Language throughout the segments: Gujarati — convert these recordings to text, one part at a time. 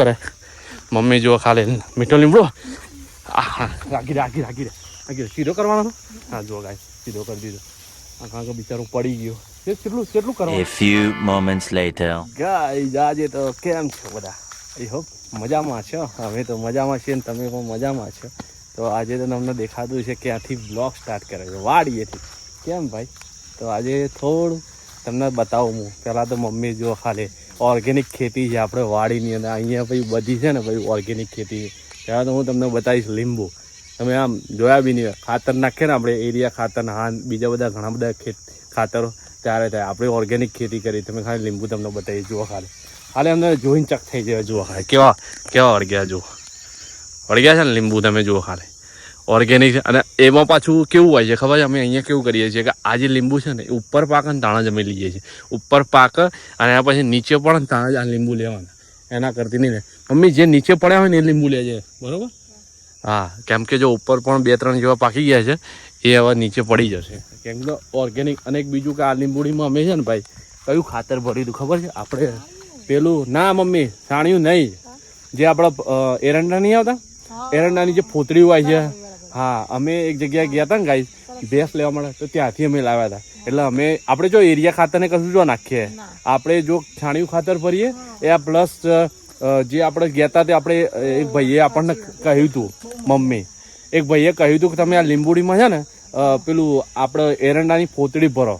કરે. મમ્મી જુઓ ખાલી મીઠો લીમડો. આ હા રાખી દે રાખી રાખી દે. રાખી દે સીધો કરવાનો હા જો ગાય સીધો કરી દીધો. કારણ કે બિચારો પડી ગયો. કેટલું કેટલું A કરવાનું? few moments later. ગાય આજે તો કેમ છો બધા? આઈ હોપ મજામાં છો. અમે તો મજામાં છીએ ને તમે પણ મજામાં છો. તો આજે તો તમને દેખાતું છે ક્યાંથી બ્લોગ સ્ટાર્ટ કરે છે વાડીએથી. કેમ ભાઈ? તો આજે થોડું તમને બતાવું હું. પહેલાં તો મમ્મી જો ખાલી ઓર્ગેનિક ખેતી છે આપણે વાડીની અંદર અહીંયા ભાઈ બધી છે ને ભાઈ ઓર્ગેનિક ખેતી. પહેલાં તો હું તમને બતાવીશ લીંબુ. તમે આમ જોયા બી નહીં. ખાતર નાખીએ ને આપણે એરિયા ખાતર હાન, બીજા બધા ઘણા બધા ખેત ખાતરો ત્યારે થાય. આપણે ઓર્ગેનિક ખેતી કરી. તમે ખાલી લીંબુ તમને બતાવી જુઓ ખાલી. ખાલી અમને જોઈને ચક થઈ જાય. જુઓ ખાલી. કેવા કેવા વળગ્યા જુઓ. વળગ્યા છે ને લીંબુ તમે જુઓ ખાલી. ઓર્ગેનિક અને એમાં પાછું કેવું હોય છે? ખબર છે? અમે અહીંયા કેવું કરીએ છીએ કે આ જે લીંબુ છે ને એ ઉપર પાક અને તાણા જમી લઈએ છીએ. ઉપર પાક અને એના પછી નીચે પણ તાણા જ આ લીંબુ લેવાના. એના કરતી નહીં ને મમ્મી જે નીચે પડ્યા હોય ને એ લીંબુ લેજે બરાબર? હા કેમ કે જો ઉપર પણ બે ત્રણ જેવા પાકી ગયા છે એ હવે નીચે પડી જશે. કેમ કે ઓર્ગેનિક અને એક બીજું કે આ લીંબુડીમાં અમે છે ને ભાઈ કયું ખાતર ભર્યું હતું ખબર છે? આપણે પેલું ના મમ્મી સાણિયું નહીં. જે આપણા એરંડા નહીં આવતા? એરંડાની જે ફોતળી હોય છે હા અમે એક જગ્યાએ ગયા હતા ને ગાઈ ભેંસ લેવા મળે તો ત્યાંથી અમે લાવ્યા હતા એટલે અમે આપણે જો એરિયા ખાતરને કશું જો નાખીએ આપણે જો છાણિયું ખાતર ભરીએ એ આ પ્લસ જે આપણે ગયા હતા તે આપણે એક ભાઈએ આપણને કહ્યું હતું મમ્મી. એક ભાઈએ કહ્યું હતું કે તમે આ લીંબુડીમાં છે ને પેલું આપણે એરંડાની ફોતળી ભરો.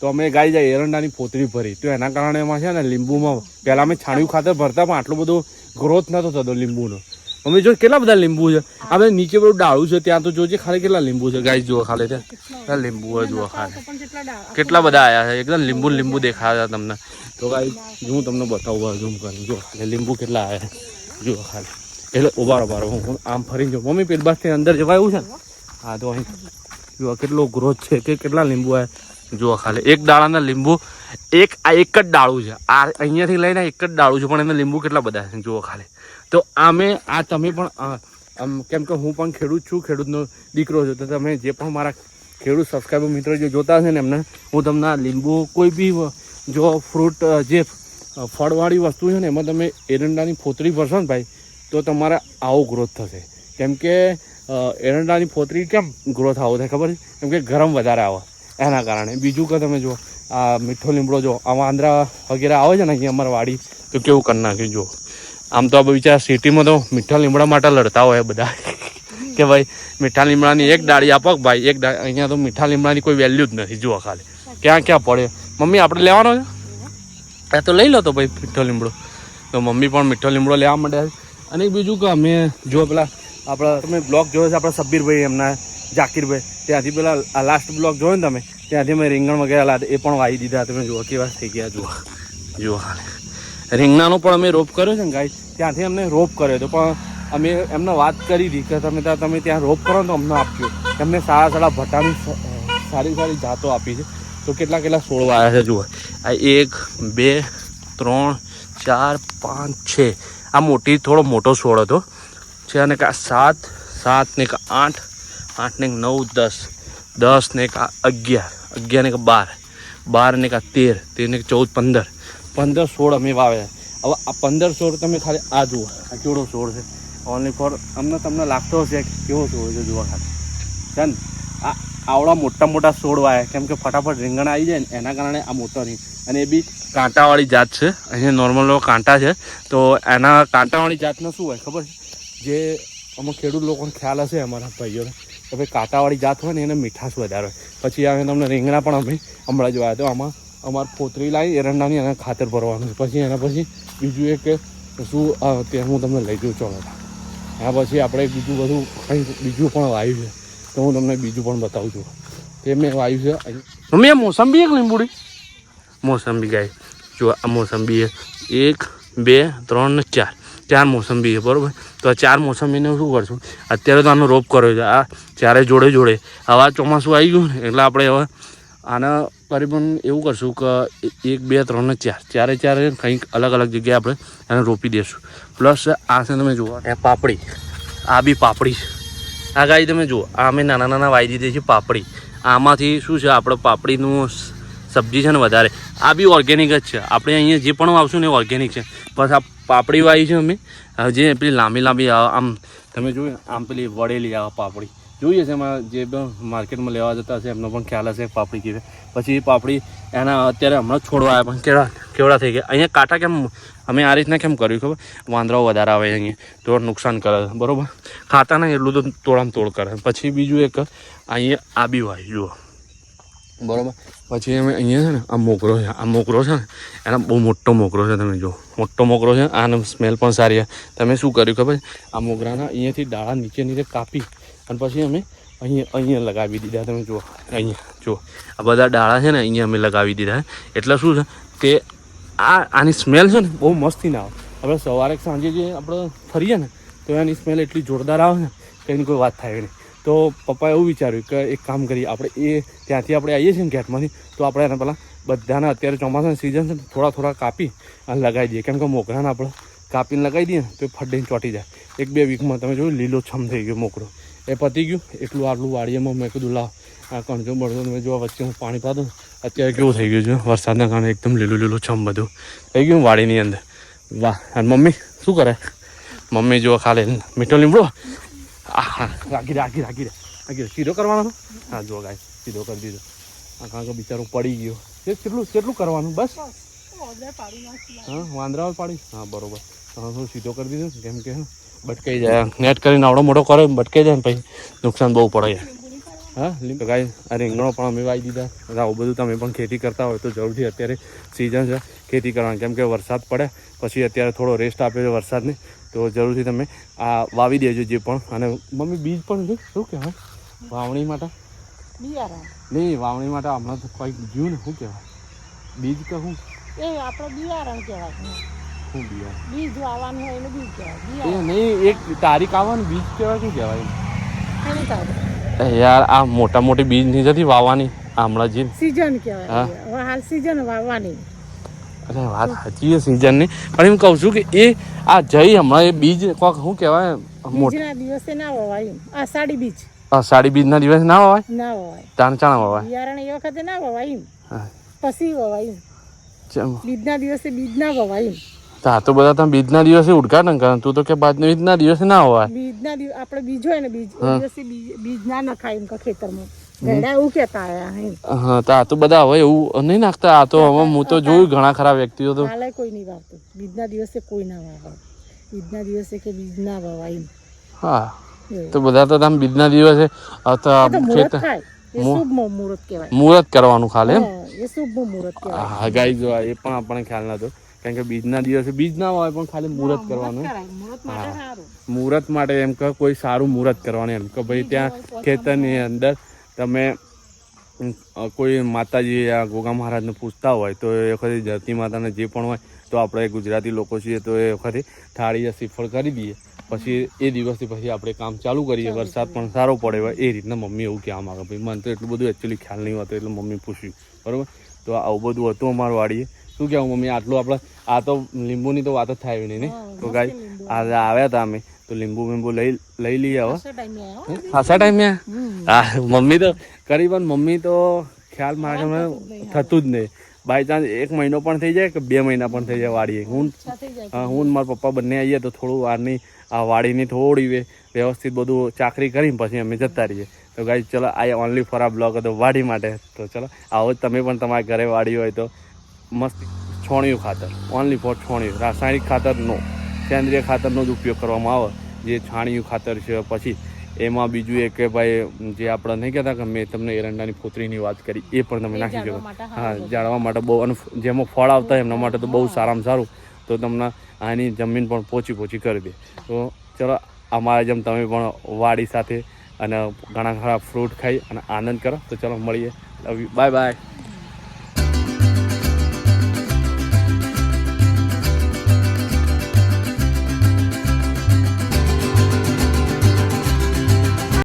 તો અમે ગાઈ જાય એરંડાની ફોતળી ભરી. તો એના કારણે એમાં છે ને લીંબુમાં પહેલાં અમે છાણિયું ખાતર ભરતા પણ આટલો બધો ગ્રોથ નતો થતો લીંબુનો. અમે જો કેટલા બધા લીંબુ છે? આપણે નીચે બધું ડાળું છે, ત્યાં તો જોજે ખાલી કેટલા લીંબુ છે? ગાય જુઓ ખાલી ત્યાં લીંબુ જુઓ ખાલી. કેટલા બધા આયા છે? એકદમ લીંબુ લીંબુ દેખાયા તમને. તો ગાય હું તમને બતાવું ઝૂમ કરી જો લીંબુ કેટલા આવ્યા જુઓ ખાલી. એટલે ઉભારો ઉભારો. હું આમ ફરીને જો, મમ્મી, પેટ બાજથી અંદર જવા એવું છે ને? હા, તો અહીં, જુઓ, કેટલો ગ્રોથ છે, કે કેટલા લીંબુ આવ્યા જુઓ ખાલી. એક દાણાના લીંબુ, એક, આ એક જ ડાળું છે. આ અહીંયાથી લઈને એક જ ડાળું છે, પણ એના લીંબુ કેટલા બધા છે? જુઓ ખાલી. તો આમે આ તમે પણ કેમ કે હું પણ ખેડૂત છું, ખેડૂતનો દીકરો છું, તો તમે જે પણ મારા ખેડૂત સબસ્ક્રાઈબર મિત્રો જે જોતા હશે ને એમને, હું તમને આ લીંબુ કોઈ બી જો ફ્રૂટ જે ફળવાળી વસ્તુ છે ને, એમાં તમે એરંડાની ફોતળી ભરશો ને ભાઈ, તો તમારે આવો ગ્રોથ થશે. કેમ કે એરંડાની ફોતરી કેમ ગ્રોથ આવો થાય ખબર છે? કેમ કે ગરમ વધારે આવે, એના કારણે. બીજું કે તમે જો આ મીઠો લીમડો જો, આમાં આંદ્રા વગેરે આવે છે ને, અહીંયા અમારા વાડી, તો કેવું કરી નાખ્યું જો આમ તો આ બિચારા સિટીમાં તો મીઠા લીમડા માટે લડતા હોય બધા. કે ભાઈ, મીઠા લીમડાની એક ડાળી આપો ભાઈ, એક ડાળી અહીંયા તો મીઠા લીમડાની કોઈ વેલ્યુ જ નથી, જુઓ ખાલી. ક્યાં ક્યાં પડે? મમ્મી, આપણે લેવાનો છે? એ તો લઈ લો તો ભાઈ મીઠો લીમડો. તો મમ્મી પણ મીઠો લીમડો લેવા માંડ્યા અને બીજું કે અમે જો પેલા આપણા, તમે બ્લોગ જોયો છે આપણા સબ્બીરભાઈ એમના, જાકીરભાઈ. ત્યાંથી પેલા આ લાસ્ટ બ્લોગ જોયો ને તમે? ત્યાંથી અમે રીંગણ વગેરે લાદ, એ પણ વાવી દીધા. તમે જુઓ કેવા થઈ ગયા, જુઓ. જુઓ રીંગણાનો પણ અમે રોપ કર્યો છે ને ગાય ત્યાંથી અમને રોપ કર્યો હતો. પણ અમે એમને વાત કરી હતી કે તમે ત્યાં તમે ત્યાં રોપ કરો તો અમને આપજો. એમને સારા સારા ભટાની સારી સારી જાતો આપી છે. તો કેટલા કેટલા છોડ આવ્યા છે, જુઓ. આ એક, બે, ત્રણ, ચાર, પાંચ, છે. આ મોટી, થોડો મોટો છોડ હતો. છે અને કાં સાત સાત ને કાં આઠ આઠ ને નવ, દસ. દસ ને કાં અગિયાર. અગિયાર ને કાં બાર. બાર ને કાં તેર. તેર ને ચૌદ, પંદર. પંદર સોળ અમે વાવ્યા. હવે આ પંદર સોળ તમે ખાલી આ જુઓ. આ કેવડો છોડ છે? ઓનલી ફોર અમને તમને લાગતો હશે કે કેવો છોડ છે, જુઓ ખાલી. ને? આ આવડા મોટા મોટા છોડ વાયા. કેમ કે ફટાફટ રીંગણ આવી જાય ને, એના કારણે આ મોટો નહીં. અને એ બી કાંટાવાળી જાત છે. અહીંયા નોર્મલ કાંટા છે. તો એના કાંટાવાળી જાતનો શું હોય ખબર છે? જે અમુક ખેડૂત લોકોને ખ્યાલ હશે અમારા ભાઈઓને, કે ભાઈ કાંટાવાળી જાત હોય ને, એને મીઠાશ વધારે હોય. પછી આવે તમને રીંગણા પણ અમે હમણાં જોયા તો આમાં અમારે પોતરી લાવી એરંડાની અને ખાતર ભરવાનું છે. પછી એના પછી બીજું એક શું તે હું તમને લઈ જઉં ચોમાસા એના પછી આપણે બીજું બધું કંઈ બીજું પણ વાવ્યું છે. તો હું તમને બીજું પણ બતાવું છું. તે મેં વાવ્યું છે. મમ્મી મોસંબી એક લીંબુડી. મોસંબી ગાય. જો આ મોસંબી એક, બે, ત્રણ ને ચાર. ચાર મોસંબી છે, બરાબર? તો આ ચાર મોસંબીને શું કરશું? અત્યારે તો આનો રોપ કર્યો છે. આ ચારે જોડે જોડે. હવે ચોમાસું આવી ગયું ને, એટલે આપણે હવે આના કરીબન એવું કરશું કે એક, બે, ત્રણ ને ચાર. ચારે ચારે કંઈક અલગ અલગ જગ્યાએ આપણે એને રોપી દઈશું પ્લસ આ છે તમે જુઓ એ પાપડી. આ બી પાપડી છે. આ ગાય તમે જુઓ, આ અમે નાના નાના વાવી દીધી છે પાપડી. આમાંથી શું છે, આપણે પાપડીનું સબ્જી છે ને વધારે. આ બી ઓર્ગેનિક જ છે. આપણે અહીંયા જે પણ આવશું ને એ ઓર્ગેનિક છે. બસ આ પાપડી વાવી છે અમે. જે પેલી લાંબી લાંબી આમ, તમે જોયું આમ પેલી વળેલી આ પાપડી. જોઈએ છે એમાં જે પણ માર્કેટમાં લેવા જતા હશે, એમનો પણ ખ્યાલ હશે પાપડી કેવી પછી પાપડી એના અત્યારે હમણાં છોડવા આવ્યા પણ કેળા કેવડા થઈ ગયા. અહીંયા કાંટા કેમ અમે આ રીતના કેમ કર્યું ખબર? વાંદરાઓ વધારે આવે અહીંયા. તો નુકસાન કરે બરાબર? ખાતા નહીં, એટલું તો તોડામ તોડ કરે પછી બીજું એક, અહીંયા આબી હોય જુઓ. બરાબર? પછી અમે અહીંયા છે ને, આ મોકરો છે. આ મોકરો છે ને, એના બહુ મોટો મોકરો છે, તમે જો મોટો મોકરો છે, આનો સ્મેલ પણ સારી છે. તમે શું કર્યું ખબર? આ મોગરાના અહીંયાથી ડાળા નીચે નીચે કાપી અને પછી અમે અહીંયા અહીંયા લગાવી દીધા. તમે જુઓ, અહીંયા, જુઓ. આ બધા ડાળા છે ને અહીંયા અમે લગાવી દીધા એટલે શું છે કે આ આની સ્મેલ છે ને બહુ મસ્તી ના આવે. આપણે સવારે સાંજે જે આપણે ફરીએ ને, તો એની સ્મેલ એટલી જોરદાર આવે ને કે એની કોઈ વાત થાય નહીં. તો પપ્પાએ એવું વિચાર્યું કે એક કામ કરીએ, આપણે એ ત્યાંથી આપણે આવીએ છીએ ને ગેટમાંથી, તો આપણે એને પહેલાં બધાને અત્યારે ચોમાસાની સિઝન છે થોડા થોડા કાપી અને લગાવી દઈએ. કેમ કે મોકરાને આપણે કાપીને લગાવી દઈએ ને, તો ફડીને ચોંટી જાય. એક બે વીકમાં તમે જોયું, લીલો છમ થઈ ગયો મોકરો. એ પતી ગયું. એટલું આટલું વાડીએમાં મેં કીધું લાવ આ કણજો બળજો મેં જોવા વચ્ચે હું પાણી પાતું અત્યારે કેવું થઈ ગયું છે? વરસાદના કારણે એકદમ લીલું લીલું છમ બધું થઈ ગયું વાડીની અંદર. વાહ અને મમ્મી શું કરે? મમ્મી જો ખાલી મીઠો લીમડો. આ હા રાખી રાખી રાખી રાખી સીધો કરવાનો હા જો ગાય સીધો કરી દીધો. આ કારણ કે બિચારો પડી ગયો. કેટલું કેટલું કરવાનું બસ? હા વાંદરાઓ પાડી. હા બરોબર. હું સીધો કરી દીધો કેમ કે બટકાઈ જાય. નેટ કરીને આવડો મોટો કરે બટકાઈ જાય ને પછી નુકસાન બહુ પડે હા ગાય આ રીંગણો પણ અમે વાવી દીધા. આવું બધું તમે પણ ખેતી કરતા હોય તો જરૂરથી અત્યારે સિઝન છે. ખેતી કરવાની કેમ કે વરસાદ પડે પછી અત્યારે થોડો રેસ્ટ આપ્યો છે વરસાદને. તો જરૂરથી તમે આ વાવી દેજો જે પણ. અને મમ્મી બીજ પણ છે? શું કહેવાય? વાવણી માટે? નહીં વાવણી માટે હમણાં તો કંઈક જ્યું ને શું કહેવાય? બીજ કહું એ આપણે બિયારણ કહેવાય. શું બીજ વાવવાનું હોય એટલે બીજ કહેવાય એ નહીં એક તારીખ આવવાનું બીજ કહેવાય શું કહેવાય? તારીખ? યાર આ મોટા મોટી બીજ નહીં જતી વાવવાની હમણાં જે સિઝન કહેવાય. હવે હાલ સિઝન વાવવાની. અરે વાત સાચી છે સિઝનની પણ એમ કહું છું કે એ આ જઈ હમણાં એ બીજ કોક શું કહેવાય મોટ દિવસે ના વવાય આષાઢી બીજ. સાડી બીજના દિવસ ના વાવાય? ના વવાય. ચાણ ચાણ વાવાય? બિયારણ એ વખતે ના વવાય પછી વવાય. બીજના દિવસે બીજ ના વવાય તો આ તો બધા તમે બીજના દિવસે ઉદઘાટન કરે. તું તો કે બાદ બીજના દિવસે ના હોય. બીજના દિવસ આપણે બીજ હોય ને બીજ. દિવસે બીજ ના નખાય એમ કે ખેતરમાં. હા તો આ તો બધા હવે એવું નહીં નાખતા. આ તો હવે હું તો જોયું ઘણા ખરા વ્યક્તિઓ તો. કોઈ નહીં વાવતું. બીજના દિવસે કોઈ ના વાવે. બીજના દિવસે કે બીજ ના વવાય હા તો બધા તો તમે બીજના દિવસે મુહૂર્ત કરવાનું ખાલી એમ? એ શુભ મુહૂર્ત હા ગાઈ જો એ પણ આપણને ખ્યાલ નતો. કારણ કે બીજના દિવસે બીજ ના હોય પણ ખાલી મુહૂર્ત કરવાનું હા. મુહૂર્ત માટે એમ કે કોઈ સારું મુહૂર્ત કરવાનું એમ. કે ભાઈ ત્યાં ખેતરની અંદર તમે કોઈ માતાજી આ ગોગા મહારાજને પૂછતા હોય તો એ વખતે ધરતી માતાને જે પણ હોય તો આપણે ગુજરાતી લોકો છીએ તો એ વખતે થાળી શ્રીફળ કરી દઈએ. પછી એ દિવસથી પછી આપણે કામ ચાલુ કરીએ. વરસાદ પણ સારો પડે હોય એ રીતના મમ્મી એવું કહેવા માંગે. ભાઈ મને તો એટલું બધું એકચ્યુઅલી ખ્યાલ નહીં હોતો એટલે મમ્મી પૂછ્યું. બરાબર? તો આવું બધું હતું અમારું વાડીએ. શું કહેવું મમ્મી? આટલું આપણે આ તો લીંબુની તો વાત જ થાય નહીં ને? તો ગાઈ આજે આવ્યા હતા અમે તો લીંબુ બીંબુ લઈ લઈ લઈએ હવે. ખાસા ટાઈમે હો. મમ્મી તો કરી પણ મમ્મી તો ખ્યાલ મારે થતું જ નહીં. બાય ચાન્સ એક મહિનો પણ થઈ જાય કે બે મહિના પણ થઈ જાય વાડીએ. હું હા, મારા પપ્પા બંને આવીએ તો થોડું વારની આ વાડીની થોડી વ્યવસ્થિત બધું ચાકરી કરીને પછી અમે જતા રહીએ. તો ગાઈ ચલો આ ઓનલી ફોર આ બ્લોગ હતો વાડી માટે. તો ચલો આવો જ તમે પણ તમારા ઘરે વાડી હોય તો. મસ્ત છોણિયું ખાતર ઓનલી ફોર છોણિયું. રાસાયણિક ખાતર નો સેન્દ્રિય ખાતરનો જ ઉપયોગ કરવામાં આવે. જે છાણિયું ખાતર છે પછી એમાં બીજું એક કે ભાઈ જે આપણે નહીં કહેતા કે મેં તમને એરંડાની ફોતરીની વાત કરી એ પણ તમે નાખી શકો. હા જાળવા માટે બહુ અને જેમાં ફળ આવતા હોય એમના માટે તો બહુ સારામાં સારું. તો તમને આની જમીન પણ પોચી પોચી કરી દે. તો ચલો અમારા જેમ તમે પણ વાડી સાથે અને ઘણા ખરા ફ્રૂટ ખાઈ અને આનંદ કરો. તો ચલો મળીએ. Bye bye